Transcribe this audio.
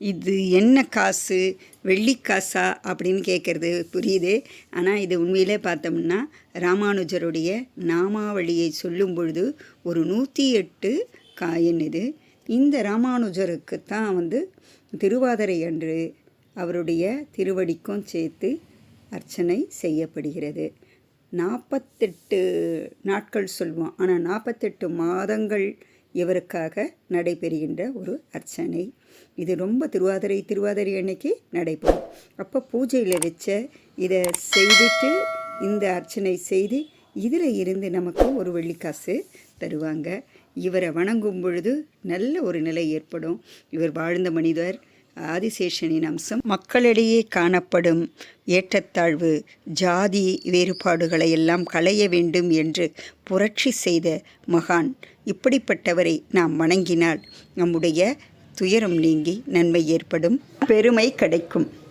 இது என்ன காசு? வெள்ளிக்காசா அப்படின்னு கேட்குறது புரியுது. ஆனால் இது உண்மையிலே பார்த்தோம்னா ராமானுஜருடைய நாமாவளியை சொல்லும் பொழுது ஒரு நூற்றி எட்டு காயின் இது. இந்த ராமானுஜருக்கு தான் வந்து திருவாதிரை அன்று அவருடைய திருவடிக்கும் சேர்த்து அர்ச்சனை செய்யப்படுகிறது. நாற்பத்தெட்டு நாட்கள் சொல்வோம். ஆனால் நாற்பத்தெட்டு மாதங்கள் இவருக்காக நடைபெறுகின்ற ஒரு அர்ச்சனை. இது ரொம்ப திருவாதிரை திருவாதிரை அன்னைக்கு நடைபெறும். அப்போ பூஜையில் வச்ச இதை செய்துட்டு இந்த அர்ச்சனை செய்து இதில் இருந்து நமக்கு ஒரு வெள்ளிக்காசு தருவாங்க. இவரை வணங்கும் பொழுது நல்ல ஒரு நிலை ஏற்படும். இவர் வாழ்ந்த மனிதர் ஆதிசேஷனின் அம்சம் மக்களிடையே காணப்படும் ஏற்றத்தாழ்வு ஜாதி வேறுபாடுகளை எல்லாம் களைய வேண்டும் என்று புரட்சி செய்த மகான். இப்படிப்பட்டவரை நாம் வணங்கினால் நம்முடைய துயரம் நீங்கி நன்மை ஏற்படும். பெருமை கிடைக்கும்.